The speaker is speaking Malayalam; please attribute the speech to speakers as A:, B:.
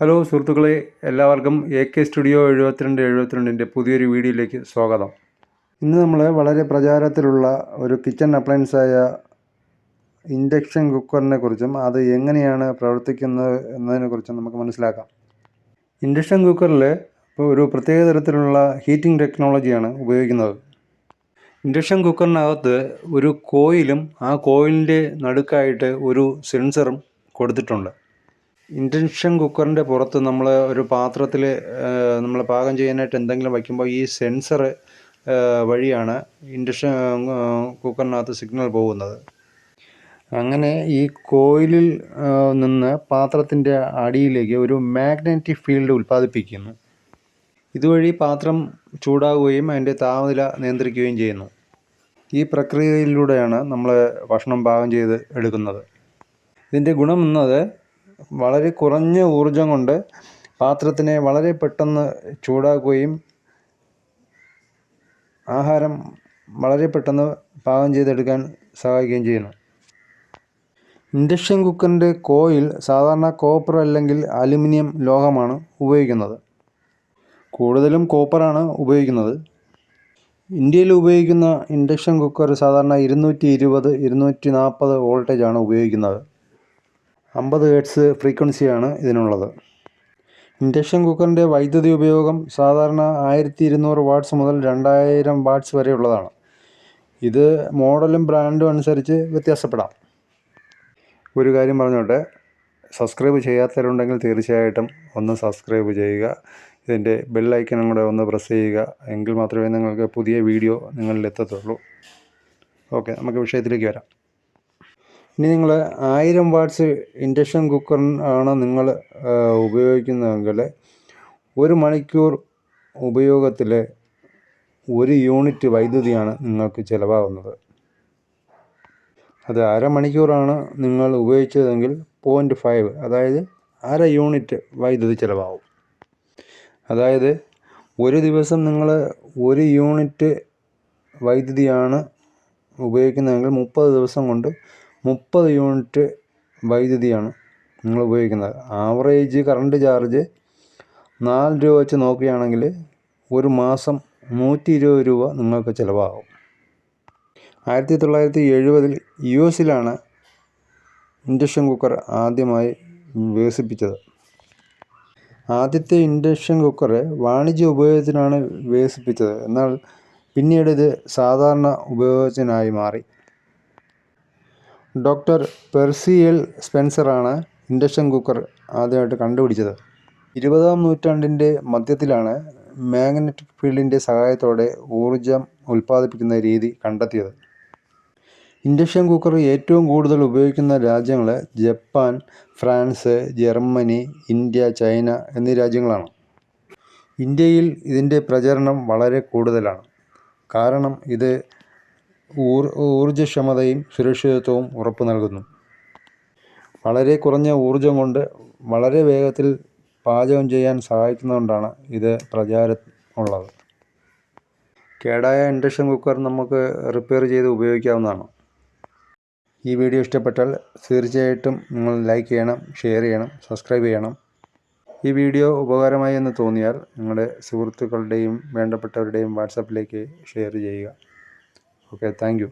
A: ഹലോ സുഹൃത്തുക്കളെ എല്ലാവർക്കും എ കെ സ്റ്റുഡിയോ എഴുപത്തിരണ്ട് എഴുപത്തിരണ്ടിന്റെ പുതിയൊരു വീഡിയോയിലേക്ക് സ്വാഗതം. ഇന്ന് നമ്മൾ വളരെ പ്രചാരത്തിലുള്ള ഒരു കിച്ചൺ അപ്ലയൻസായ ഇൻഡക്ഷൻ കുക്കറിനെ കുറിച്ചും അത് എങ്ങനെയാണ് പ്രവർത്തിക്കുന്നത് എന്നതിനെക്കുറിച്ചും നമുക്ക് മനസ്സിലാക്കാം. ഇൻഡക്ഷൻ കുക്കറിൽ ഇപ്പോൾ ഒരു പ്രത്യേക തരത്തിലുള്ള ഹീറ്റിംഗ് ടെക്നോളജിയാണ് ഉപയോഗിക്കുന്നത്. ഇൻഡക്ഷൻ കുക്കറിനകത്ത് ഒരു കോയിലും ആ കോയിലിന്റെ നടുക്കായിട്ട് ഒരു സെൻസറും കൊടുത്തിട്ടുണ്ട്. ഇൻഡക്ഷൻ കുക്കറിന്റെ പുറത്ത് നമ്മൾ ഒരു പാത്രത്തിൽ നമ്മൾ പാകം ചെയ്യാനായിട്ട് എന്തെങ്കിലും വയ്ക്കുമ്പോൾ ഈ സെൻസർ വഴിയാണ് ഇൻഡക്ഷൻ കുക്കറിനകത്ത് സിഗ്നൽ പോകുന്നത്. അങ്ങനെ ഈ കോയിലിൽ നിന്ന് പാത്രത്തിന്റെ അടിയിലേക്ക് ഒരു മാഗ്നറ്റിക് ഫീൽഡ് ഉൽപ്പാദിപ്പിക്കുന്നു. ഇതുവഴി പാത്രം ചൂടാവുകയും അതിന്റെ താപനില നിയന്ത്രിക്കുകയും ചെയ്യുന്നു. ഈ പ്രക്രിയയിലൂടെയാണ് നമ്മൾ ഭക്ഷണം പാകം ചെയ്ത് എടുക്കുന്നത്. ഇതിന്റെ ഗുണം എന്നത് വളരെ കുറഞ്ഞ ഊർജം കൊണ്ട് പാത്രത്തിനെ വളരെ പെട്ടെന്ന് ചൂടാക്കുകയും ആഹാരം വളരെ പെട്ടെന്ന് പാകം ചെയ്തെടുക്കാൻ സഹായിക്കുകയും ചെയ്യുന്നു. ഇൻഡക്ഷൻ കുക്കറിന്റെ കോയിൽ സാധാരണ കോപ്പർ അല്ലെങ്കിൽ അലുമിനിയം ലോഹമാണ് ഉപയോഗിക്കുന്നത്. കൂടുതലും കോപ്പറാണ് ഉപയോഗിക്കുന്നത്. ഇന്ത്യയിൽ ഉപയോഗിക്കുന്ന ഇൻഡക്ഷൻ കുക്കർ സാധാരണ ഇരുന്നൂറ്റി ഇരുപത് ഇരുന്നൂറ്റി നാൽപ്പത് വോൾട്ടേജാണ് ഉപയോഗിക്കുന്നത്. അമ്പത് ഹേഡ്സ് ഫ്രീക്വൻസിയാണ് ഇതിനുള്ളത്. ഇൻഡക്ഷൻ കുക്കറിന്റെ വൈദ്യുതി ഉപയോഗം സാധാരണ ആയിരത്തി ഇരുന്നൂറ് വാട്ട്സ് മുതൽ രണ്ടായിരം വാട്ട്സ് വരെയുള്ളതാണ്. ഇത് മോഡലും ബ്രാൻഡും അനുസരിച്ച് വ്യത്യാസപ്പെടാം. ഒരു കാര്യം പറഞ്ഞോട്ടെ സബ്സ്ക്രൈബ് ചെയ്യാത്തവരുണ്ടെങ്കിൽ തീർച്ചയായിട്ടും ഒന്ന് സബ്സ്ക്രൈബ് ചെയ്യുക ഇതിന്റെ ബെല്ലൈക്കനും കൂടെ ഒന്ന് പ്രസ് ചെയ്യുക എങ്കിൽ മാത്രമേ നിങ്ങൾക്ക് പുതിയ വീഡിയോ നിങ്ങളിൽ എത്തത്തുള്ളൂ. ഓക്കെ നമുക്ക് വിഷയത്തിലേക്ക് വരാം. ഇനി നിങ്ങൾ ആയിരം വാട്ട്സ് ഇൻഡക്ഷൻ കുക്കർ ആണ് നിങ്ങൾ ഉപയോഗിക്കുന്നതെങ്കിൽ ഒരു മണിക്കൂർ ഉപയോഗത്തിൽ ഒരു യൂണിറ്റ് വൈദ്യുതിയാണ് നിങ്ങൾക്ക് ചിലവാകുന്നത്. അത് അരമണിക്കൂറാണ് നിങ്ങൾ ഉപയോഗിച്ചതെങ്കിൽ പോയിന്റ് ഫൈവ് അതായത് അര യൂണിറ്റ് വൈദ്യുതി ചിലവാകും. അതായത് ഒരു ദിവസം നിങ്ങൾ ഒരു യൂണിറ്റ് വൈദ്യുതിയാണ് ഉപയോഗിക്കുന്നതെങ്കിൽ മുപ്പത് ദിവസം കൊണ്ട് മുപ്പത് യൂണിറ്റ് വൈദ്യുതിയാണ് നിങ്ങൾ ഉപയോഗിക്കുന്നത്. ആവറേജ് കറണ്ട് ചാർജ് നാല് രൂപ വെച്ച് നോക്കുകയാണെങ്കിൽ ഒരു മാസം നൂറ്റി ഇരുപത് രൂപ നിങ്ങൾക്ക് ചിലവാകും. ആയിരത്തി തൊള്ളായിരത്തി എഴുപതിൽ യു എസിലാണ് ഇൻഡക്ഷൻ കുക്കർ ആദ്യമായി വികസിപ്പിച്ചത്. ആദ്യത്തെ ഇൻഡക്ഷൻ കുക്കർ വാണിജ്യ ഉപയോഗത്തിനാണ് വികസിപ്പിച്ചത്. എന്നാൽ പിന്നീട് ഇത് സാധാരണ ഉപയോഗത്തിനായി മാറി. ഡോക്ടർ പെർസിയൽ സ്പെൻസറാണ് ഇൻഡക്ഷൻ കുക്കർ ആദ്യമായിട്ട് കണ്ടുപിടിച്ചത്. ഇരുപതാം നൂറ്റാണ്ടിന്റെ മധ്യത്തിലാണ് മാഗ്നറ്റിക് ഫീൽഡിന്റെ സഹായത്തോടെ ഊർജം ഉൽപ്പാദിപ്പിക്കുന്ന രീതി കണ്ടെത്തിയത്. ഇൻഡക്ഷൻ കുക്കർ ഏറ്റവും കൂടുതൽ ഉപയോഗിക്കുന്ന രാജ്യങ്ങൾ Japan France Germany India China എന്നീ രാജ്യങ്ങളാണ്. ഇന്ത്യയിൽ ഇതിന്റെ പ്രചരണം വളരെ കൂടുതലാണ്. കാരണം ഇത് ഊർജക്ഷമതയും സുരക്ഷിതത്വവും ഉറപ്പു നൽകുന്നു. വളരെ കുറഞ്ഞ ഊർജം കൊണ്ട് വളരെ വേഗത്തിൽ പാചകം ചെയ്യാൻ സഹായിക്കുന്നതുകൊണ്ടാണ് ഇത് പ്രചാരം ഉള്ളത്. കേടായ ഇൻഡക്ഷൻ കുക്കർ നമുക്ക് റിപ്പയർ ചെയ്ത് ഉപയോഗിക്കാവുന്നതാണ്. ഈ വീഡിയോ ഇഷ്ടപ്പെട്ടാൽ തീർച്ചയായിട്ടും നിങ്ങൾ ലൈക്ക് ചെയ്യണം ഷെയർ ചെയ്യണം സബ്സ്ക്രൈബ് ചെയ്യണം. ഈ വീഡിയോ ഉപകാരമായി എന്ന് തോന്നിയാൽ നിങ്ങളുടെ സുഹൃത്തുക്കളുടെയും വേണ്ടപ്പെട്ടവരുടെയും വാട്സാപ്പിലേക്ക് ഷെയർ ചെയ്യുക. Okay thank